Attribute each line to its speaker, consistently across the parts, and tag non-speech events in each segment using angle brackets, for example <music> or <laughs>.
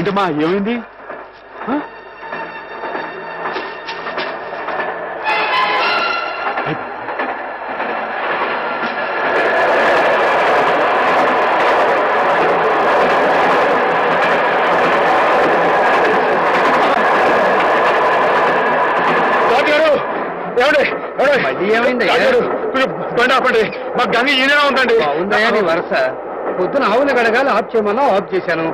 Speaker 1: ఏంటమ్మా ఏమైంది? బండి ఆపండి. మా గంగ ఈయన ఉందండి.
Speaker 2: వరుస. పొద్దున ఆవులు గడగాలి ఆఫ్ చేయమన్నా ఆఫ్ చేశాను.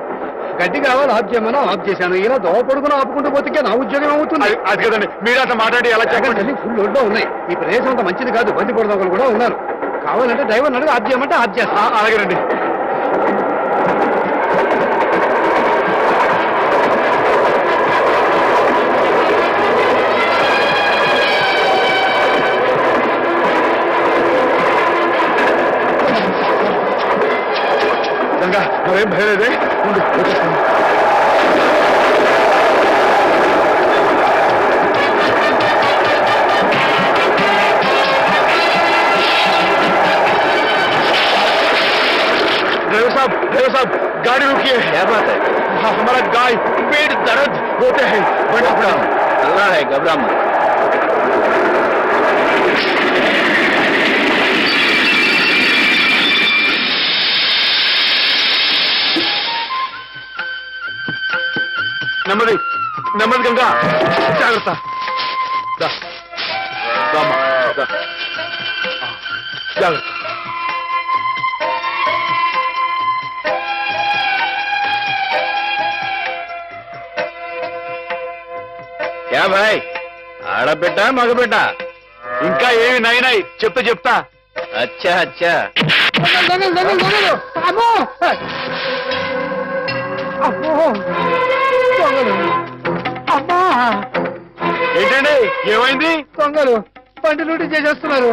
Speaker 2: గడ్డి కావాలి ఆఫ్ చేయమన్నా ఆఫ్ చేశాను. ఇలా దోవ పొడుగున ఆపుకుంటూ పోతే నా ఉద్యోగం అవుతుంది
Speaker 1: అది కదండి. మీరు అట్లా మాట్లాడి ఎలా చెప్పండి?
Speaker 2: ఫుల్ ఒడ్లో ఉన్నాయి. ఈ ప్రదేశం అంత మంచిది కాదు. బంది పొడదొకలు కూడా ఉన్నారు. కావాలంటే డ్రైవర్ అడుగు ఆఫ్ చేయమంటే ఆఫ్ చేస్తా.
Speaker 1: అలాగేనండి గంగా మరేం భయం లేదే ఉండు
Speaker 2: क्या बात है?
Speaker 1: हाँ, हमारा गाय पेट दर्द होते हैं। बड़ा बड़ा
Speaker 2: अल्लाह है घबरा मत।
Speaker 1: नमद नमद गंगा। जागृता जागृता
Speaker 2: యా భాయ్. ఆడబిడ్డ మగబిడ్డ.
Speaker 1: ఇంకా ఏమి నైనాయి చెప్తా చెప్తా.
Speaker 2: అచ్చా అచ్చా.
Speaker 1: ఏంటండి ఏమైంది?
Speaker 2: దొంగలు. పంటి లూటీ చేసేస్తున్నారు.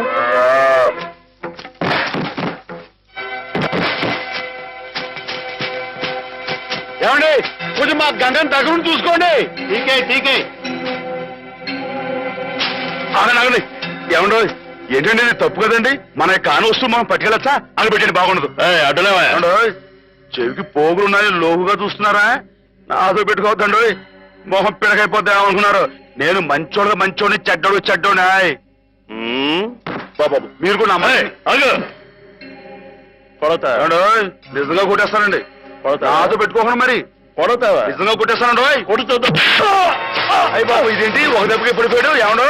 Speaker 1: ఏమండి కొంచెం మా గంగని తగ్గుని చూసుకోండి. టీకే టీకే. ఆగండి ఏమండో ఏంటండి ఇది తప్పు కదండి? మన కాని వస్తువు మనం పట్టుకెళ్ళచ్చా? అని పెట్టండి బాగుండదు. ఏమండో చెవికి పోగులు ఉన్నాయి లోగుగా చూస్తున్నారా? నాతో పెట్టుకోవద్దండి మొహం పిడకైపోద్ది అనుకున్నారు. నేను మంచోడుగా మంచోడిని చెడ్డోడు బాబు మీరు కూడా నిజంగా కొట్టేస్తానండి. నాతో పెట్టుకోకుండా మరి.
Speaker 2: కొడతావా
Speaker 1: నిజంగా కొట్టేస్తానండి ఓయ్. అయ్య బాబు ఇదేంటి? ఒక దెబ్బకి పడిపోయాడు? ఏమండో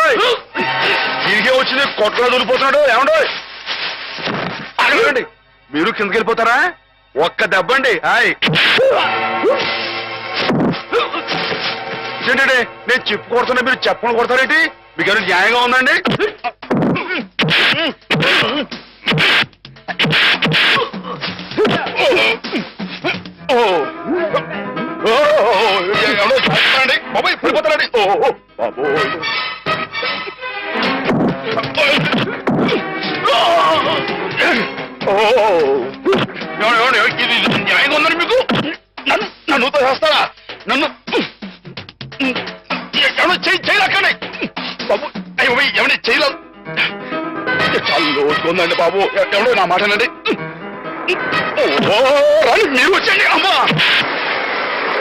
Speaker 1: తిరిగే వచ్చింది కొట్టలో దూరిపోతున్నాడు? ఏమండో అడగండి. మీరు కిందకి వెళ్ళిపోతారా? ఒక్క దెబ్బ అండి హాయ్. ఏంటండి? నేను చెప్పు కొడుతున్నా మీరు చెప్పను కొడతారేంటి? మీకు ఏమైనా న్యాయంగా ఉందండి? ఓ. ఓ, ఎవడో బాబాయ్. పడిపోతాడండి ఓ బాబోయ్ ఇది న్యాయంగా ఉందని మీకు? నన్ను నన్ను చేస్తారా? నన్ను ఎవడో చేయి చేయలేకండి బాబు చేయలేదు? చాలా బాబు. ఎవడో నా మాటనండి ఓ మీరు వచ్చండి అమ్మా!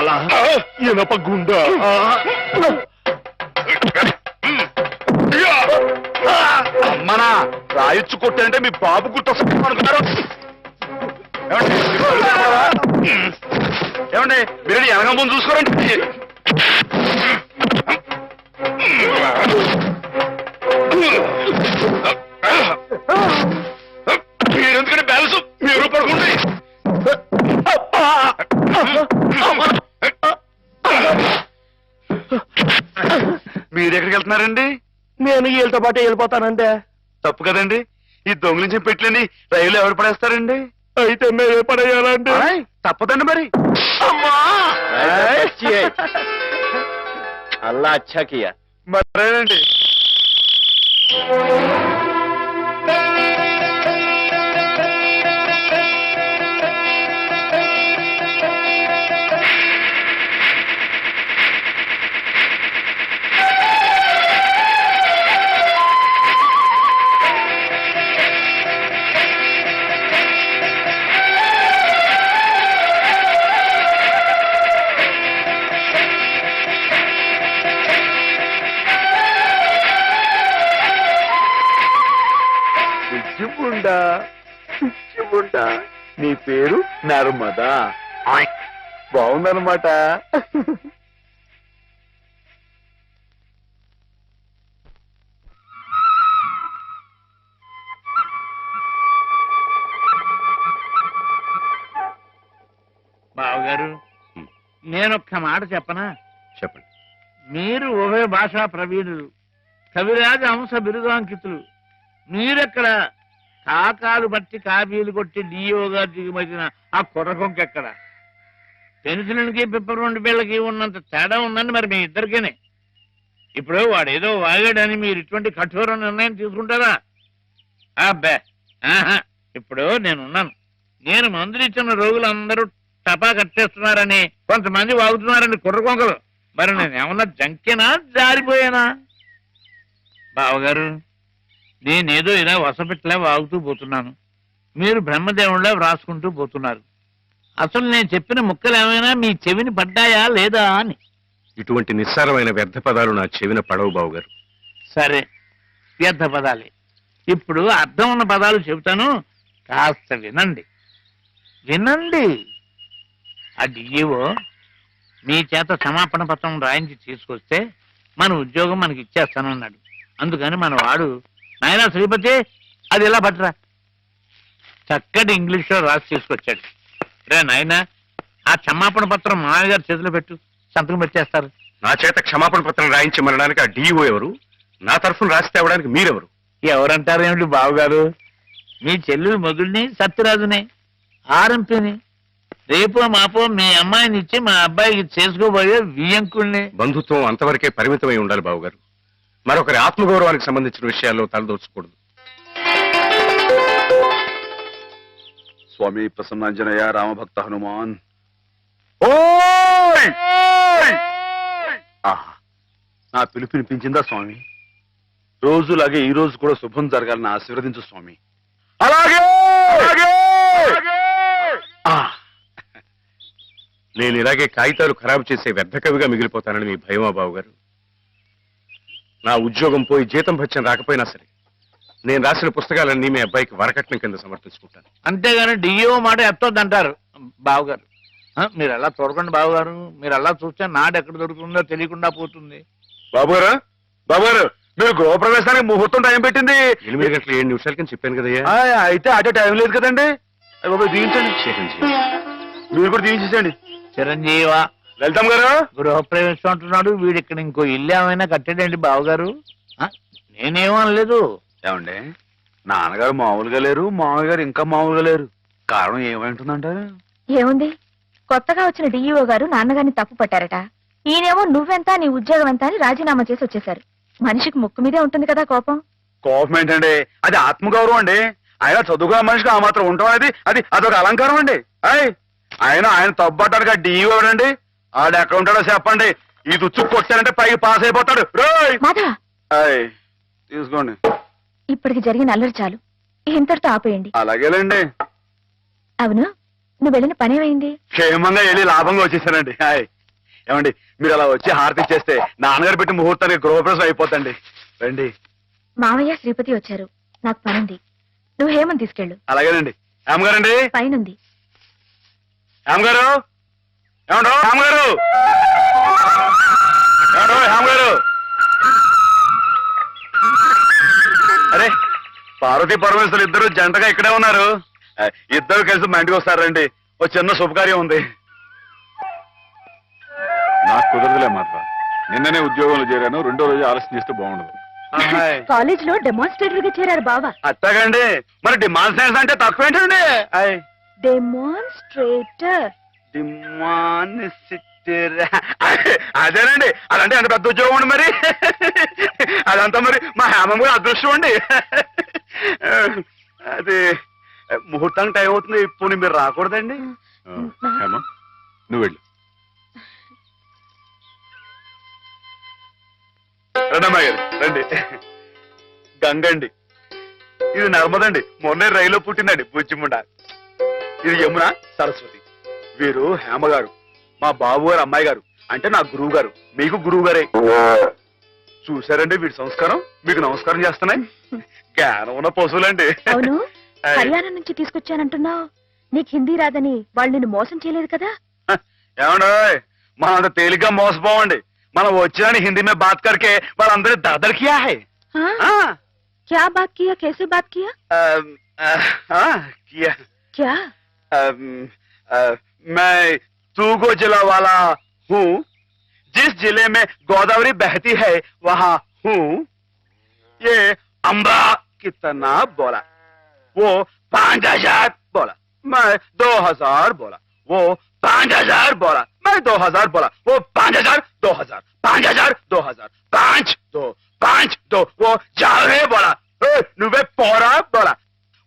Speaker 1: తల ఇనప గుండె. అమ్మనా రాయొచ్చు కొట్టారంటే మీ బాబు గుర్తొస్తాను అనుకున్నారు ఏమండి? మీరు వెనక ముందు చూసుకోరండి. మీరు ఎక్కడికి వెళ్తున్నారండి?
Speaker 3: నేను వీళ్ళతో పాటు వెళ్ళిపోతానంటే
Speaker 1: తప్పు కదండి. ఈ దొంగిలించి పెట్టలేని రైలు ఎవరు పడేస్తారండి?
Speaker 3: అయితే మేమే పడేయాలండి.
Speaker 1: తప్పదండి మరి.
Speaker 3: అల్లా అచ్చా కియా
Speaker 1: మరేనండి?
Speaker 3: పిచ్చిముండా పిచ్చిముండా నీ పేరు నర్మదా. బాగుందన్నమాట.
Speaker 4: బావగారు నేను ఒక్క మాట చెప్పనా?
Speaker 1: చెప్పండి.
Speaker 4: మీరు ఉభయ భాషా ప్రవీణులు కవిరాజ అంశ బిరుదాంకితులు మీరెక్కడ కాకాలు బట్టి కాపీలు కొట్టి డియోగా దిగుమతిన ఆ కుర్రకొంకెక్కడ పెన్సిల్కి పిప్పర్ పిల్లకి ఉన్నంత తేడా ఉందండి మరి మీ ఇద్దరికేనే. ఇప్పుడు వాడేదో వాగాడని మీరు ఇటువంటి కఠోర నిర్ణయం తీసుకుంటారా? అబ్బే ఆహా ఇప్పుడు నేనున్నాను. నేను మందులు ఇచ్చిన రోగులందరూ టపా కట్టేస్తున్నారని కొంతమంది వాగుతున్నారని కుర్రకొంకలు మరి నేను ఏమన్నా జంకేనా జారిపోయానా? బావగారు నేనేదో ఇలా వసపెట్టలే వాగుతూ పోతున్నాను. మీరు బ్రహ్మదేవుళ్ళ వ్రాసుకుంటూ పోతున్నారు. అసలు నేను చెప్పిన ముక్కలు ఏమైనా మీ చెవిని పడ్డాయా లేదా అని.
Speaker 5: ఇటువంటి నిస్సారమైన వ్యర్థ పదాలు నా చెవిన పడవు బావు గారు.
Speaker 4: సరే వ్యర్థ పదాలే. ఇప్పుడు అర్థం ఉన్న పదాలు చెబుతాను కాస్త వినండి. వినండి. ఆ డిఈఓ మీ చేత క్షమాపణ పత్రం రాయించి తీసుకొస్తే మన ఉద్యోగం మనకి ఇచ్చేస్తానన్నాడు. అందుకని మన వాడు నాయనా శ్రీపతి అది ఇలా పట్టరా? చక్కటి ఇంగ్లీష్లో రాసి తీసుకొచ్చాడు. రే నాయనా ఆ క్షమాపణ పత్రం మామయ్య గారి చేతిలో పెట్టు. సంతకం పెట్టేస్తారు.
Speaker 5: నా చేత క్షమాపణ పత్రం రాయించమనడానికి ఆ డిఓ ఎవరు? నా తరఫున రాసి తేవడానికి మీరెవరు?
Speaker 4: ఎవరంటారు ఏమిటి బావగారు? మీ చెల్లెలు మొగుడిని సత్యరాజుని ఆర్ఎంపీని రేపో మాపో మీ అమ్మాయిని ఇచ్చి మా అబ్బాయికి చేసుకోబోయే వియంకుల్ని
Speaker 5: బంధుత్వం అంతవరకే పరిమితమై ఉండాలి బావు గారు మరొకరి ఆత్మగౌరవానికి సంబంధించిన విషయాల్లో తలదోచకూడదు.
Speaker 1: స్వామి ప్రసన్నాంజనేయ రామభక్త హనుమాన్. ఓయ్! ఓయ్! ఆహా నా పిలుపు వినిపించిందా స్వామి? రోజులాగే ఈ రోజు కూడా శుభం జరగాలని ఆశీర్వదించు స్వామి. అలాగే!
Speaker 5: నేను ఇలాగే కాగితాలు ఖరాబు చేసే వ్యర్థ కవిగా మిగిలిపోతానని మీ భయమా బావు గారు నా ఉద్యోగం పోయి జీతం భత్యం రాకపోయినా సరే నేను రాసిన పుస్తకాలన్నీ మీ అబ్బాయికి వరకట్నం కింద సమర్పించుకుంటాను.
Speaker 4: అంతేగాని డిఓ మాట ఎత్తొద్దంటారు బావగారు. ఆ, మీరు అలా చూడకండి బావగారు. మీరు అలా చూస్తే నాడు ఎక్కడ దొరుకుతుందో తెలియకుండా పోతుంది.
Speaker 1: బాబు గారు బాబు గారు మీరు గృహప్రవేశానికి ముహూర్తం టైం పెట్టింది.
Speaker 5: ఎనిమిది గంటల ఏడు నిమిషాల కింద చెప్పాను కదయ్యా.
Speaker 1: ఆ, అయితే అటే టైం లేదు కదండి. అయ్య బాబోయ్, దీవించండి.
Speaker 5: చిరంజీవి.
Speaker 1: మీరు కూడా దీవించేసండి
Speaker 4: చిరంజీవ
Speaker 1: వెళ్తాం గారు?
Speaker 4: గృహప్రవేశం అంటున్నాడు వీడు ఇక్కడ ఇంకో ఇల్లు ఏమైనా కట్టాడండి బావగారు? ఆ, నేనేమో అనలేదు.
Speaker 1: ఏమండి? నాన్నగారు మామూలుగా లేరు మామయ్య గారు ఇంకా మామూలుగా లేరు. కారణం ఏమంటుందంటారు?
Speaker 6: ఏముంది? కొత్తగా వచ్చిన డిఈఓ గారు నాన్నగారిని తప్పు పట్టారట. ఈయనేమో నువ్వెంత నీ ఉద్యోగం ఎంత అని రాజీనామా చేసి వచ్చేశారు. మనిషికి ముక్కు మీదే ఉంటుంది కదా కోపం.
Speaker 1: కోపం ఏంటండి? అది ఆత్మగౌరవం అండి. ఆయన చదువుకున్న మనిషికి ఆ మాత్రం ఉండడం అనేది అది అదొక అలంకారం అండి. అయ్ ఆయన ఆయన తప్పట్టాడు డిఈఓ అండి ఆడు ఎక్కడ ఉంటాడో చెప్పండి. ఈ తుచ్చు కొట్టారంటే పైకి పాస్ అయిపోతాడు. రోయ్!
Speaker 6: మాధవ!
Speaker 1: తీసుకోండి.
Speaker 6: ఇప్పటికి జరిగిన అల్లరి చాలు. ఇంతటితో ఆపేయండి.
Speaker 1: అలాగేలేండి.
Speaker 6: అవును నువ్వు వెళ్ళిన పనేమైంది
Speaker 1: క్షేమంగా వెళ్ళి లాభంగా వచ్చేసానండి. హాయ్ ఏమండి మీరు అలా వచ్చి హారతి చేస్తే నాన్నగారు పెట్టి ముహూర్తానికి గృహప్రవేశం అయిపోతండి రండి.
Speaker 6: మావయ్య శ్రీపతి వచ్చారు. నాకు పనుంది. నువ్వు హేమని తీసుకెళ్ళు.
Speaker 1: అలాగేనండి. ఏమగారండి?
Speaker 6: పైనుంది.
Speaker 1: ఏమగారు? ఏమగారు ఏమండో ఏమగారు పార్వతీ పరమేశ్వరు ఇద్దరు జంటగా ఇక్కడే ఉన్నారు. ఇద్దరు కలిసి మా ఇంటికి వస్తారండి ఓ చిన్న శుభకార్యం ఉంది.
Speaker 5: నాకు కుదరదులే మాత్రం నిన్ననే ఉద్యోగంలో చేరాను రెండో రోజు ఆలస్యం చేస్తే బాగుండదు.
Speaker 6: కాలేజ్లో డెమాన్స్ట్రేటర్గా చేరారు బావా.
Speaker 1: అట్టగండి. మరి డిమాండ్ సైన్స్ అంటే తక్కువ ఏంటండి ఆయ్.
Speaker 6: డెమాన్స్ట్రేటర్?
Speaker 1: డిమాన్సిటర్. అదేనండి అదంటే అంత పెద్ద ఉద్యోగం అండి మరి? అదంతా మరి మా హేమం కూడా అదృష్టం అండి. అది ముహూర్తానికి టైం అవుతుంది ఇప్పుడు మీరు రాకూడదండి.
Speaker 5: హేమ నువ్వు వెళ్ళు.
Speaker 1: రండమ్మా గారు రండి. గంగండి ఇది నర్మదండి. మొన్నే రైల్లో పుట్టిందండి బుజ్జిముండ. ఇది యమున సరస్వతి. వీరు హేమ గారు మా బాబు గారు అమ్మాయి గారు అంటే నా గురువు గారు మీకు గురువు గారే. చూసారండి వీడి సంస్కారం? మీకు నమస్కారం చేస్తున్నాయి జ్ఞానం ఉన్న పశువులండి.
Speaker 6: అవును? <laughs> హర్యానా నుంచి తీసుకొచ్చానంటున్నావు. నీకు హిందీ రాదని వాళ్ళు నిన్ను మోసం చేయలేదు కదా? <laughs>
Speaker 1: ఏమండో మనం అంత తేలిగ్గా మోసపోవండి. మనం వచ్చాను హిందీ మే బాత్ కరికే వాళ్ళందరి దాదర్ కియా హై?
Speaker 6: క్యా బాత్
Speaker 1: కియా? కేసే బాత్ కియా? క్యా. मैं तूगो जिला वाला हूँ जिस जिले में गोदावरी बहती है वहाँ हूँ ये अम्बा कितना बोला वो पांच हजार बोला मैं दो हजार बोला वो पांच हजार बोला मैं दो हजार बोला वो पांच हजार दो हजार पांच हजार दो हजार पांच दो पांच दो वो जावे बोला "ए, నువ్వే పోరా बोला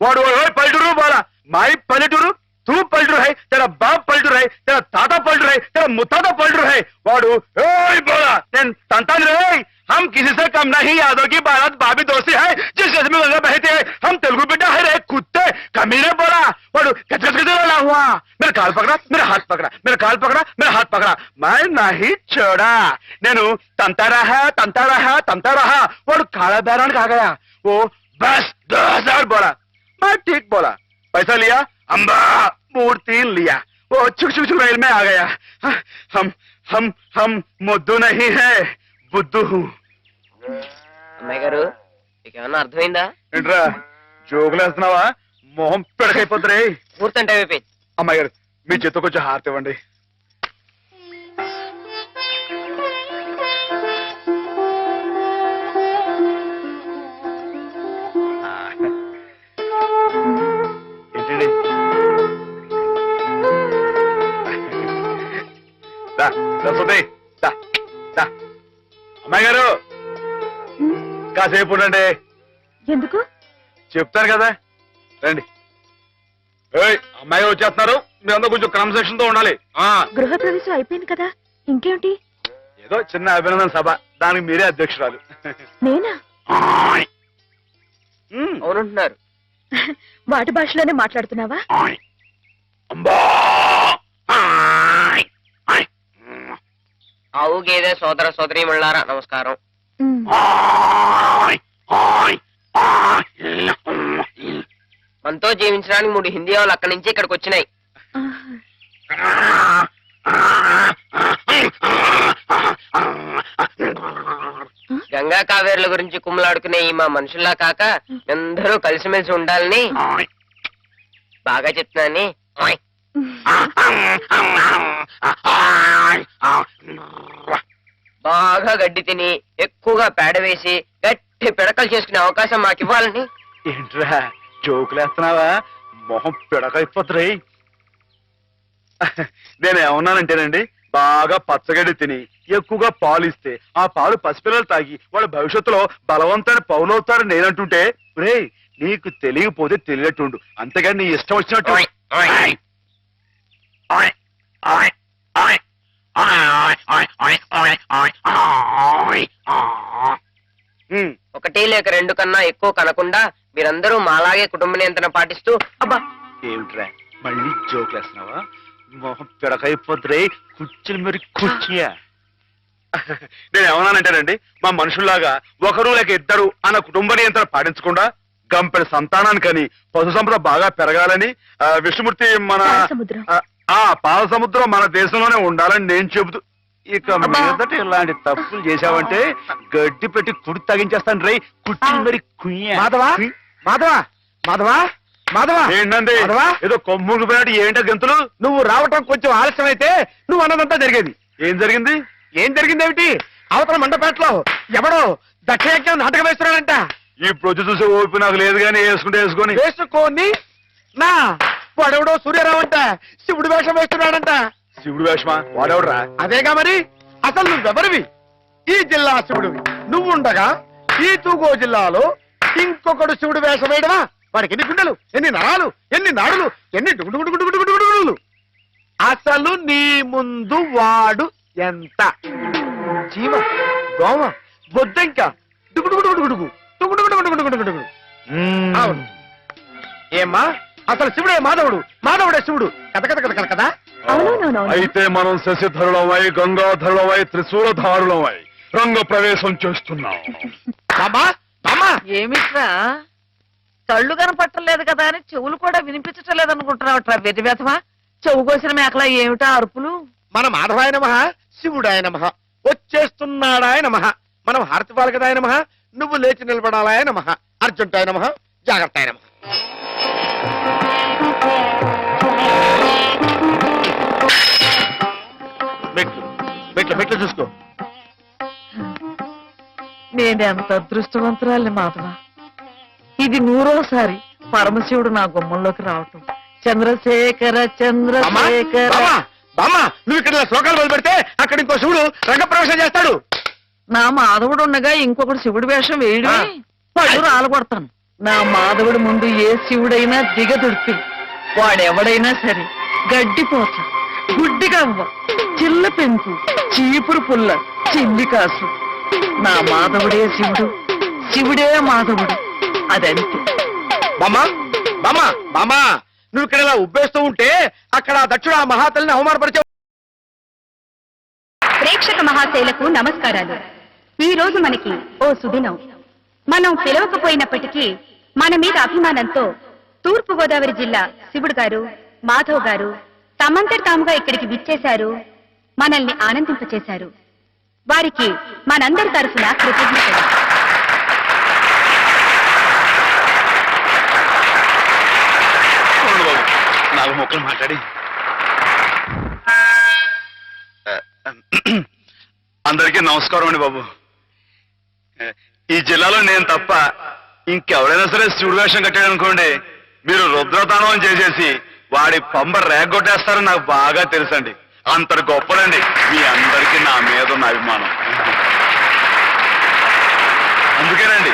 Speaker 1: వాడు ఓయ్ పల్లెటూరు పోలా మాయి పల్లెటూరు तू पलटू है तेरा बाप पलटू है तेरा दादा पलटू है तेरा मुतादा पलटू है वाड़ू बोला संतान रहे हम किसी से कम नहीं, यादव की बारात भाभी दोस्ती है, जिस जस में गंगा बहते हैं, हम तेलुगु बेटा है रे, कुत्ते कमीने बोला। वाड़ू कचर कचर वाला हुआ। मेरा काल पकड़ा, मेरा हाथ पकड़ा, मेरा काल पकड़ा, मेरा हाथ पकड़ा। मैं नहीं छोड़ा। नैन, तंता रहा तंता रहा तंता रहा। वाड़ू, काला बैरान कहा गया। वो, बस दो हज़ार बोला। मैं ठीक बोला। पैसा लिया अम्बा मूर्ति लिया वो छुक छुक छुक रेल में आ गया हम हम हम मुद्दू नहीं है బుద్ధు
Speaker 7: అమ్మాయి గారు మీకు ఏమన్నా అర్థమైందా
Speaker 1: ఏంట్రా జోకులు వేస్తున్నావా మొహం పెడకైపోతురే
Speaker 7: పూర్తి టైం అయిపోయింది
Speaker 1: అమ్మాయి గారు మీ చేతితో కొంచెం హారతి ఇవ్వండి సరస్వతి. అమ్మాయి గారు కాసేపు ఉండండి.
Speaker 6: ఎందుకు?
Speaker 1: చెప్తాను కదా. రండి. ఏయ్ అమ్మాయి గారు వచ్చేస్తున్నారు మీరందరూ కొంచెం క్రమశిక్షణ తో ఉండాలి. ఆ.
Speaker 6: గృహప్రవేశం అయిపోయింది కదా. ఇంకేమిటి?
Speaker 1: ఏదో చిన్న అభినందన సభ. దానికి మీరే అధ్యక్షురాలు.
Speaker 6: నేనా.
Speaker 7: అవునంటున్నారు. <laughs>
Speaker 6: వాటి భాషలోనే మాట్లాడుతున్నావా?
Speaker 1: అమ్మా! ఆయ్! ఆయ్!
Speaker 7: ఆవు గేదె సోదర సోదరి మళ్ళారా నమస్కారం! మనతో జీవించడానికి మూడు హిందీ వాళ్ళు అక్కడి నుంచి ఇక్కడికి వచ్చినాయి. గంగా కావేరుల గురించి కుమ్మలాడుకునే ఈ మా మనుషుల్లా కాక అందరూ కలిసిమెలిసి ఉండాలని బాగా చెప్తున్నాని. బాగా గడ్డి తిని ఎక్కువగా పేడ వేసి గట్టి పిడకలు చేసుకునే అవకాశం మాకు ఇవ్వాలని
Speaker 1: ఏంట్రా జోకులేస్తున్నావా మొహం పిడకైపోతురై నేను ఏమన్నానంటేనండి బాగా పచ్చగడ్డి తిని ఎక్కువగా పాలు ఇస్తే ఆ పాలు పసిపిల్లలు తాగి వాళ్ళ భవిష్యత్తులో బలవంతమైన పౌలవుతారని నేనంటుంటే రే నీకు తెలియకపోతే తెలియట్టుండు అంతేగాని నీ ఇష్టం వచ్చినట్టు. ఆయ్. ఆయ్, ఆయ్, ఆయ్.
Speaker 7: ఒకటి లేక రెండు కన్నా ఎక్కువ కనకుండా మీరందరూ మాలాగే కుటుంబ నియంత్రణ పాటిస్తూ అబ్బా!
Speaker 1: ఏమిట్రా? మళ్ళీ జోకులేస్తున్నావా మొహం పిడకైపోతురే కుర్చీలు మరి కుర్చీయా? నేను ఏమన్నానంటేనండి మా మనుషుల్లాగా ఒకరు లేక ఇద్దరు అన్న కుటుంబ నియంత్రణ పాటించకుండా గంపెడు సంతానాన్ని కని పశు సంపద బాగా పెరగాలని ఆ, విష్ణుమూర్తి మన
Speaker 6: పాలసముద్రం.
Speaker 1: ఆ, ఆ పాల సముద్రం మన దేశంలోనే ఉండాలని నేను చెబుతూ ఇక. మీదట ఇలాంటి తప్పులు చేశావంటే గడ్డి పెట్టి కుడి తగించేస్తాను రే కుర్చీలు మరి
Speaker 2: మాధవా. మాధవా? మాధవా? మాధవా?
Speaker 1: ఏంటండి? ఏదో కొమ్ముడు పోయినట్టు ఏంటో గంతులు?
Speaker 2: నువ్వు రావటం కొంచెం ఆలస్యం అయితే నువ్వు అన్నదంతా జరిగేది.
Speaker 1: ఏం జరిగింది?
Speaker 2: ఏం జరిగిందేమిటి అవతల మండపేటలో ఎవడో దక్షయజ్ఞం నాటకం వేస్తున్నాడంట.
Speaker 1: ఈ ప్రొద్దు చూసే ఓపి నాకు లేదు కానీ వేసుకుంటే వేసుకొని.
Speaker 2: వేసుకోని నా వాడెవడో సూర్యరావు అంట శివుడు వేషం వేస్తున్నాడంట.
Speaker 1: శివుడు వేషమా? వాడెవడరా?
Speaker 2: అదేగా మరి? అసలు నువ్వెవరివి? ఈ జిల్లా శివుడివి. నువ్వుండగా ఈ తూగో జిల్లాలో ఇంకొకడు శివుడు వేషం వేయడమా? వాడికి ఎన్ని గుండెలు ఎన్ని నరాలు ఎన్ని నాడులు ఎన్ని అసలు నీ ముందు వాడు ఎంత? జీవ దోమ బొద్దంక డుగుడుగుడుగుడుగుడుగు డుగుడుగుడుగుడుగుడుగుడుగుడుగు అవును. ఏమ్మా? అసలు శివుడే మాధవుడు మాధవుడే శివుడు. కథ కథ కథ కదా
Speaker 1: అయితే మనం శశిధరులమై గంగాధరులమై త్రిశూలధారులమై రంగ ప్రవేశం చేస్తున్నాం.
Speaker 8: ఏమిట్రా? కళ్ళు కనపట్టలేదు కదా అని చెవులు కూడా వినిపించటం లేదనుకుంటున్నావుట్రా వెతి వెతవా చెవు కోసిన మేకలా ఏమిటా అరుపులు?
Speaker 2: మన మాధవాయ నమ శివుడాయ నమ వచ్చేస్తున్నాడాయ నమ మనం హారతి పాలకదాయ నమ నువ్వు లేచి నిలబడాలాయ నమ అర్జుంటాయ నమ జాగ్రత్తాయ నమ. మెట్లు. మెట్లు మెట్లు చూసుకో.
Speaker 8: నేనెంత అదృష్టవంతురాలి మాధవ. ఇది నూరోసారి పరమశివుడు నా గుమ్మంలోకి రావటం. చంద్రశేఖర చంద్రశేఖర.
Speaker 2: బామ్మా, నువ్వు ఇక్కడ ఇలా శ్లోకాలు మొదలు పెడితే అక్కడ ఇంకో శివుడు రంగప్రవేశం చేస్తాడు.
Speaker 8: నా మాధవుడు ఉండగా ఇంకొకడు శివుడి వేషం వేయడమే. పళ్ళు రాలగొడతాను. నా మాధవుడి ముందు ఏ శివుడైనా దిగదుడిపి వాడెవడైనా సరే గడ్డిపోత గుడ్డి కవ్వ చిల్ల పెంకు చీపురు పుల్ల చిల్లి కాసు. నా మాధవుడే శివుడు శివుడే మాధవుడు అదంతే.
Speaker 2: బామ్మా బామ్మా బామ్మా నువ్వు ఇక్కడ ఇలా ఉబ్బేస్తూ ఉంటే అక్కడ ఆ దక్షుడు ఆ మహాతల్ని అవమానపరిచే
Speaker 6: ప్రేక్షక మహాశైలకు నమస్కారాలు. ఈ రోజు మనకి ఓ సుదినం. మనం పిలవకపోయినప్పటికీ మన మీద అభిమానంతో తూర్పు గోదావరి జిల్లా శివుడు గారు మాధవ్ గారు తమంతటి తాముగా ఇక్కడికి విచ్చేశారు మనల్ని ఆనందింపచేశారు. వారికి మనందరి తరఫున కృతజ్ఞతలు.
Speaker 1: బాబు నాలుగు మొక్కలు మాట్లాడి. అందరికీ నమస్కారం అండి బాబు. ఈ జిల్లాలో నేను తప్ప ఇంకెవరైనా సరే శివుడు వేషం కట్టాడు అనుకోండి మీరు రుద్రతానం చేసేసి వాడి పంబ రేగొట్టేస్తారని నాకు బాగా తెలుసండి. అంతటి గొప్పలండి మీ అందరికీ నా మీద ఉన్న అభిమానం. అందుకేనండి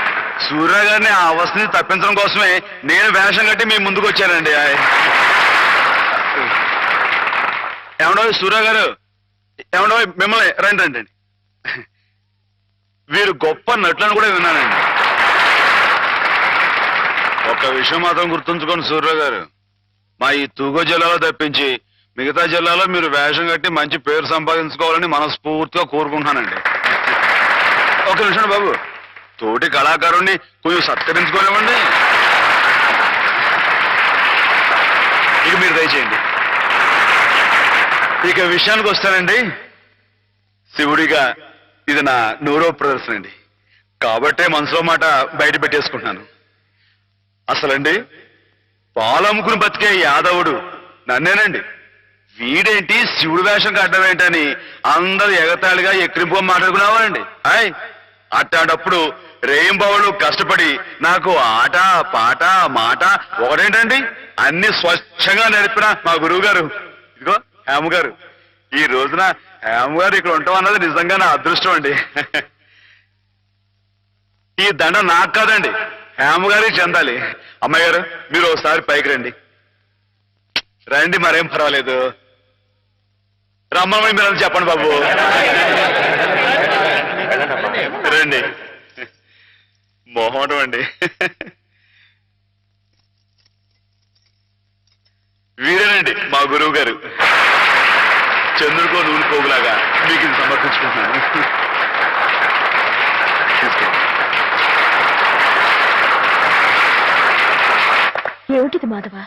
Speaker 1: సూర్య గారిని ఆ అవస్థని తప్పించడం కోసమే నేను వేషం కట్టి మీ ముందుకు వచ్చానండి. ఆయ్. ఏమండో సూర్య గారు? ఏమండో మిమ్మల్ని రండి రండి రండి. వీరు గొప్ప నటులను కూడా విన్నానండి. ఒక విషయం మాత్రం గుర్తుంచుకోండి సూర్య గారు. మా ఈ తూగో జిల్లాలో తప్పించి మిగతా జిల్లాలో మీరు వేషం కట్టి మంచి పేరు సంపాదించుకోవాలని మనస్ఫూర్తిగా కోరుకుంటున్నానండి. ఒక నిమిషం బాబు. తోటి కళాకారుణ్ణి కొంచెం సత్కరించుకోనివ్వండి. ఇక మీరు దయచేయండి. ఇక విషయానికి వస్తానండి. శివుడిగా ఇది నా నూరో ప్రదర్శన అండి. కాబట్టే మనసులో మాట బయట పెట్టేసుకుంటున్నాను. అసలండి పాలమ్ముకుని బతికే యాదవుడు నన్నేనండి. వీడేంటి శివుడు వేషం కట్టడం ఏంటని అందరూ ఎగతాళిగా ఎక్కిరింపు మాట్లాడుకున్నావారండి ఆయ్ అట్టాడప్పుడు రేయింబావులు కష్టపడి నాకు ఆట పాట మాట ఒకటేంటండి? అన్ని స్వచ్ఛంగా నడిపిన మా గురువు గారు ఇదిగో హేమ గారు ఈ రోజున హేమ గారు ఇక్కడ ఉంటాం అన్నది నిజంగా నా అదృష్టం అండి. ఈ దండ నాకు కాదండి. హేమగారి చెందాలి. అమ్మాయి గారు మీరు ఒకసారి పైకి రండి. రండి మరేం పర్వాలేదు. రమ్మని మీరు చెప్పండి బాబు. రండి. మొహమాటం అండి వీరేనండి మా గురువు గారు చంద్రుకో నూనె పోగులాగా మీకు ఇది సమర్పించుకుంటున్నాను.
Speaker 6: ఏమిటిది మాధవ?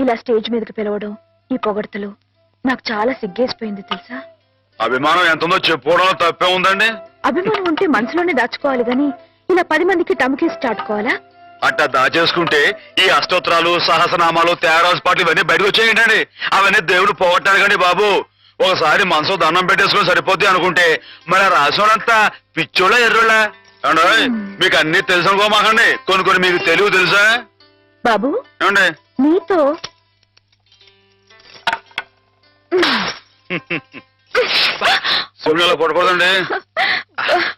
Speaker 6: ఇలా స్టేజ్ మీదకి పిలవడం ఈ పొగడతలు నాకు చాలా సిగ్గేసిపోయింది తెలుసా?
Speaker 1: అభిమానం ఎంత ఉందో చెప్పుకోవడంలో తప్పే ఉందండి.
Speaker 6: అభిమానం ఉంటే మనసులోనే దాచుకోవాలి గాని ఇలా పది మందికి టముకేసి చాటుకోవాలా
Speaker 1: అట్టా దాచేసుకుంటే ఈ అష్టోత్తరాలు సహస్రనామాలు తేరాజు పాటలు ఇవన్నీ బయటకు వచ్చేయండి అవన్నీ దేవుడు పోగొట్టారు బాబు. ఒకసారి మనసు దండం పెట్టేసుకుని సరిపోద్ది అనుకుంటే మరి రాసోడంతా పిచ్చోళ్ళ ఎర్రోళ్ళ? మీకు అన్ని తెలుసు అనుకోమాకండి. కొన్ని కొన్ని మీకు తెలివి తెలుసా?
Speaker 6: బాబు
Speaker 1: ఏమండి?
Speaker 6: నీతో
Speaker 1: శివులలో పడకూడదండి. <laughs>